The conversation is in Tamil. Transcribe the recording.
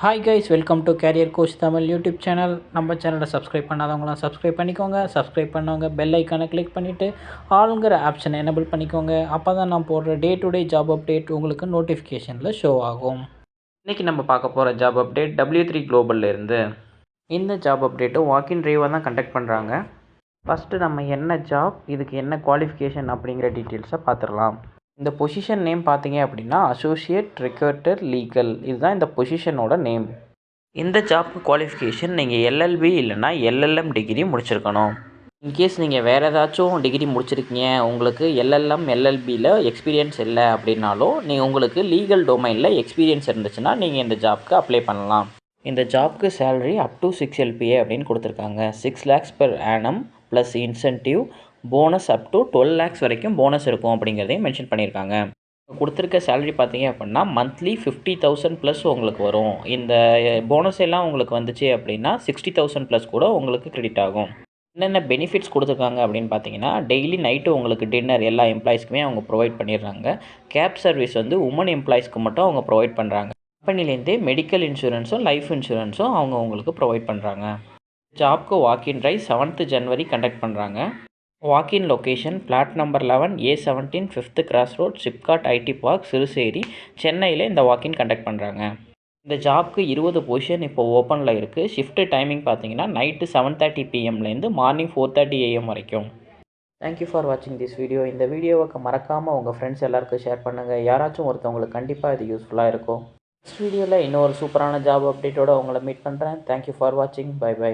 Hi guys welcome to career coach Tamil YouTube channel நம்ம சேனலை சப்ஸ்கிரைப் பண்ணாதவங்களாம் சப்ஸ்கிரைப் பண்ணிக்கோங்க. சப்ஸ்கிரைப் பண்ணவங்க பெல் ஐக்கானை கிளிக் பண்ணிவிட்டு ஆளுங்கிற ஆப்ஷனை எனபிள் பண்ணிக்கோங்க. அப்போ தான் நான் போடுற day to day job update உங்களுக்கு நோட்டிஃபிகேஷனில் ஷோ ஆகும். இன்றைக்கி நம்ம பார்க்க போகிற ஜாப் அப்டேட் டபிள்யூ த்ரீ இருந்து. இந்த ஜாப் அப்டேட்டும் வாக்கின் ட்ரைவாக தான் கண்டக்ட் பண்ணுறாங்க ஃபஸ்ட்டு நம்ம என்ன ஜாப் இதுக்கு என்ன குவாலிஃபிகேஷன் அப்படிங்கிற டீட்டெயில்ஸை பார்த்துடலாம். இந்த பொசிஷன் நேம் பார்த்தீங்க அப்படின்னா அசோசியேட் ரெக்ரூட்டர் லீகல் இதுதான் இந்த பொசிஷனோட நேம் இந்த ஜாப்க்கு குவாலிஃபிகேஷன் நீங்கள் எல்எல்பி இல்லைன்னா எல்எல்எம் டிகிரி முடிச்சிருக்கணும். இன்கேஸ் நீங்கள் வேறு ஏதாச்சும் டிகிரி முடிச்சிருக்கீங்க உங்களுக்கு எல்எல்எம் எல்எல்பியில் எக்ஸ்பீரியன்ஸ் இல்லை அப்படின்னாலும் நீங்கள் உங்களுக்கு லீகல் டொமைனில் எக்ஸ்பீரியன்ஸ் இருந்துச்சுன்னா நீங்கள் இந்த ஜாப்க்கு அப்ளை பண்ணலாம். இந்த ஜாப்க்கு salary up to six LPA அப்படின்னு கொடுத்துருக்காங்க. Six lakhs per annum plus incentive bonus up to twelve lakhs வரைக்கும் போனஸ் இருக்கும் அப்படிங்கிறதையும் மென்ஷன் பண்ணியிருக்காங்க. கொடுத்துருக்க சேலரி பார்த்தீங்க அப்படின்னா மந்த்லி ஃபிஃப்டி தௌசண்ட் ப்ளஸ் உங்களுக்கு வரும். இந்த போனஸ் எல்லாம் உங்களுக்கு வந்துச்சு அப்படின்னா சிக்ஸ்டி தௌசண்ட் ப்ளஸ் கூட உங்களுக்கு கிரெடிட் ஆகும். என்னென்ன பெனிஃபிட்ஸ் கொடுத்துருக்காங்க அப்படின்னு பார்த்தீங்கன்னா டெய்லி நைட்டு உங்களுக்கு டின்னர் எல்லா எம்ப்ளாயிஸ்க்குமே அவங்க ப்ரொவைட் பண்ணிடுறாங்க. கேப் சர்வீஸ் வந்து உமன் எம்ப்ளாயிஸ்க்கு மட்டும் அவங்க ப்ரொவைட் பண்ணுறாங்க கம்பெனிலேருந்தே மெடிக்கல் இன்சூரன்ஸும் லைஃப் இன்சூரன்ஸும் அவங்க உங்களுக்கு ப்ரொவைட் பண்ணுறாங்க ஜாப்க்கு walk in drive seventh January conduct பண்ணுறாங்க walk in location plot number eleven A seventeen fifth cross road SIPCOT IT park Siruseri சென்னையில் இந்த வாக்கின் கண்டக்ட் பண்ணுறாங்க இந்த ஜாப்க்கு இருபது பொசிஷன் இப்போ ஓப்பனில் இருக்குது ஷிஃப்ட்டு டைமிங் பார்த்தீங்கன்னா நைட்டு செவன் தேர்ட்டி பிஎம்லேருந்து மார்னிங் ஃபோர் தேர்ட்டி ஏஎம் வரைக்கும். தேங்க்யூ ஃபார் வாட்சிங் திஸ் வீடியோ இந்த வீடியோவுக்கு மறக்காமல் உங்கள் ஃப்ரெண்ட்ஸ் எல்லாருக்கும் ஷேர் பண்ணுங்கள் யாராச்சும் ஒருத்தவங்களுக்கு கண்டிப்பாக இது யூஸ்ஃபுல்லாக இருக்கும். நெக்ஸ்ட் வீடியோவில் இன்னொரு சூப்பரான ஜாப் அப்டேட்டோட உங்களை மீட் பண்ணுறேன் தேங்க்யூ ஃபார் வாட்சிங் பை பை